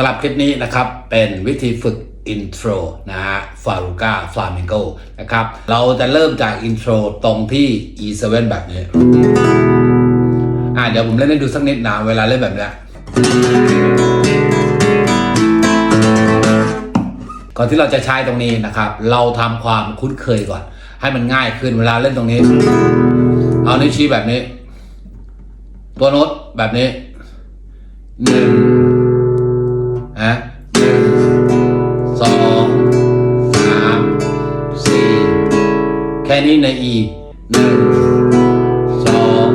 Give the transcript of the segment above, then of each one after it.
สำหรับคลิปนี้นะครับเป็นวิธีฝึกอินโทรนะฮะฟารูกาฟลามิงโกนะครับเราจะเริ่มจากอินโทรตรงที่ E7 แบบนี้อ่าเดี๋ยวผมเล่นให้ดูสักนิดนะเวลาเล่นแบบนี้ก่อนที่เราจะใช้ตรงนี้นะครับ เราทำความคุ้นเคยก่อน ให้มันง่ายขึ้นเวลาเล่นตรงนี้ เอานิ้วชี้แบบนี้ ตัวโน้ตแบบนี้หนึ่ง นี้ใน E หนึ่งสอง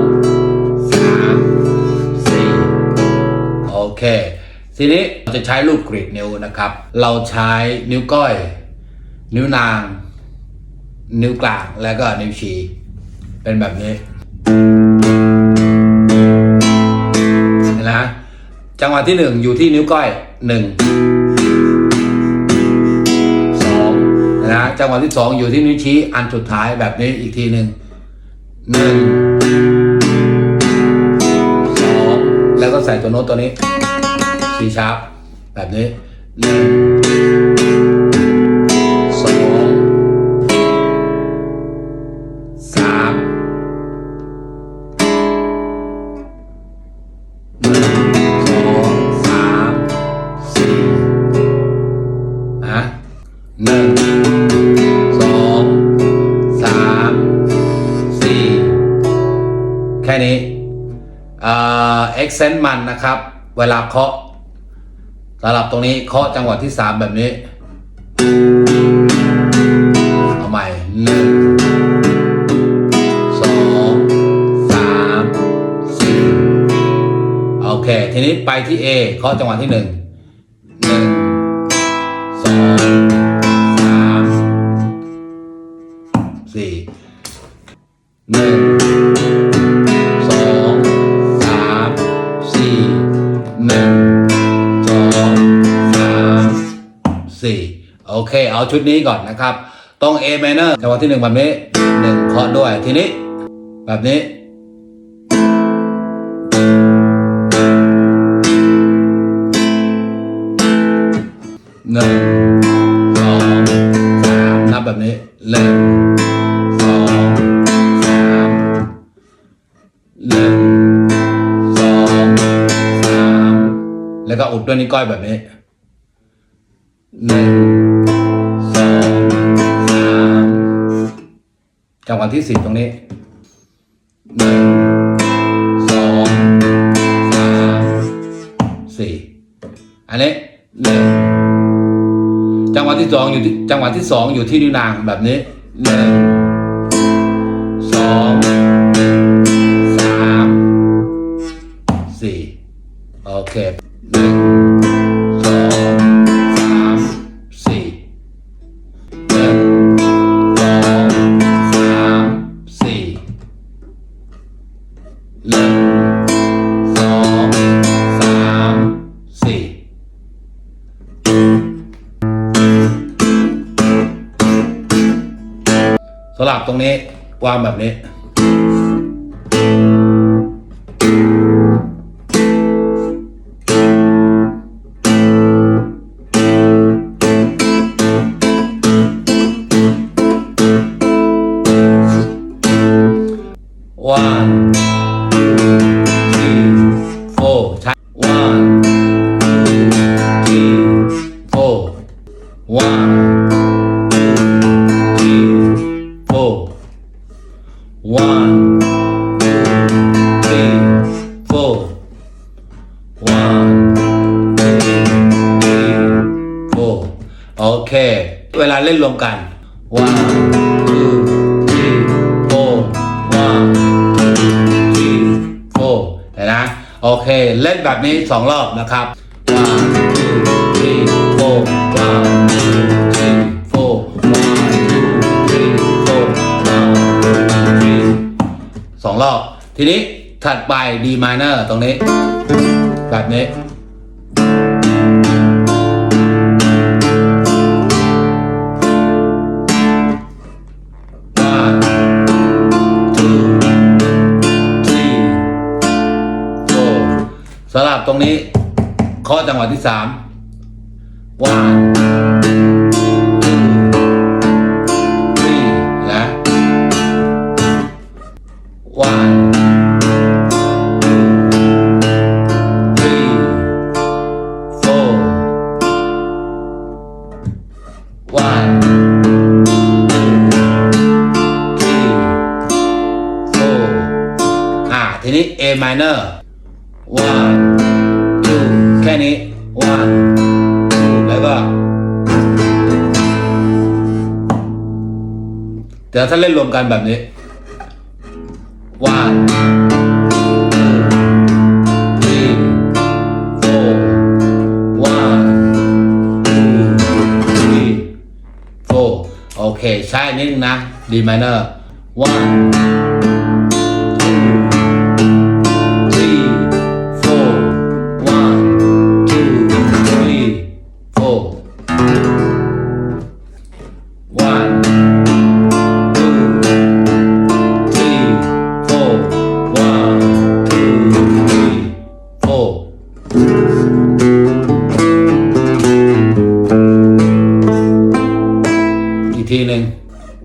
สามสี่โอเค ทีนี้เราจะใช้ลูกกรีดนิ้วนะครับ เราใช้นิ้วก้อย นิ้วนาง นิ้วกลาง แล้วก็นิ้วชี้เป็นแบบนี้เห็นไหมฮะจังหวะที่หนึ่งอยู่ที่นิ้วก้อยหนึ่ง นะจังหวะที่สองอยู่ที่นิ้วชี้อันสุดท้ายแบบนี้อีกทีหนึ่งหนึ่งสองแล้วก็ใส่ตัวโน้ตตัวนี้ซีชาร์ปแบบนี้หนึ่ง แค่นี้เอ็กเซนต์มันนะครับ เวลาเคาะสำหรับตรงนี้เคาะจังหวะที่ 3 แบบนี้ เอาใหม่หนึ่งสองสามสี่โอเค ทีนี้ไปที่ A เคาะจังหวะที่ 1 เค เอาชุดนี้ก่อนนะครับตรง A minor จังหวะที่หนึ่งแบบนี้หนึ่งเคาะด้วย ทีนี้ แบบนี้ หนึ่ง สอง สามนับแบบนี้หนึ่งสองสามหนึ่งสองสามแล้วก็อุดด้วยนิ้วก้อยแบบนี้หนึ่ง จังหวะที่สี่ตรงนี้หนึ่งสองสามสี่อันนี้หนึ่งจังหวะที่สองอยู่ที่จังหวะที่สองอยู่ที่นิ้วนางแบบนี้หนึ่งสองสามสี่โอเค สลับตรงนี้วางแบบนี้ one one two three four one two three four โอเค เวลาเล่นรวมกัน one two three four one two three four เห็นนะ โอเค เล่นแบบนี้สองรอบนะครับ one two three four one สองรอบทีนี้ถัดไป D minor ตรงนี้ แบบนี้ one two three four สลับตรงนี้เคาะจังหวะที่สาม one minor one two แค่นี้ one two แล้วก็เดี๋ยวถ้าเล่นรวมกันแบบนี้ one two three four one two three four โอเค ใช่นิดนึงนะ D minor one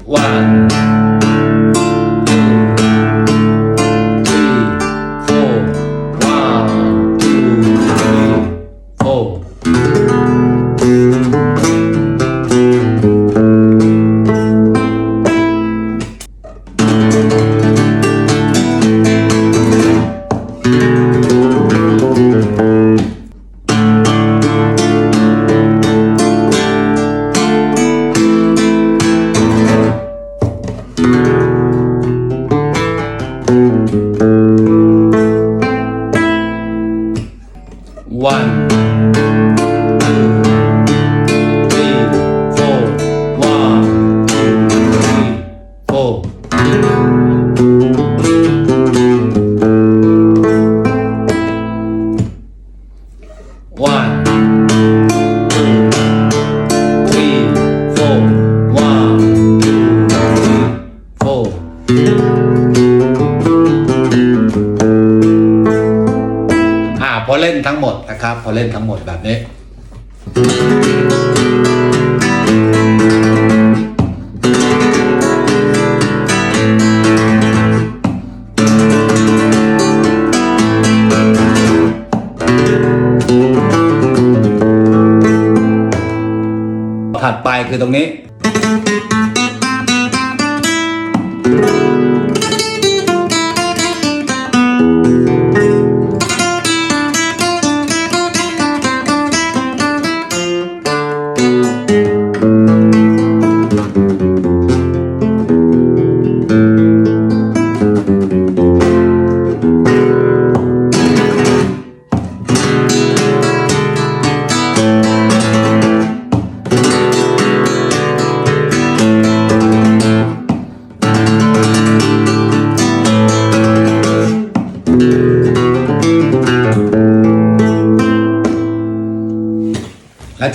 one two three four. One two three four วัน อ่าพอเล่นทั้งหมดนะครับพอเล่นทั้งหมดแบบนี้ถัดไปคือตรงนี้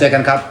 จอกันครับ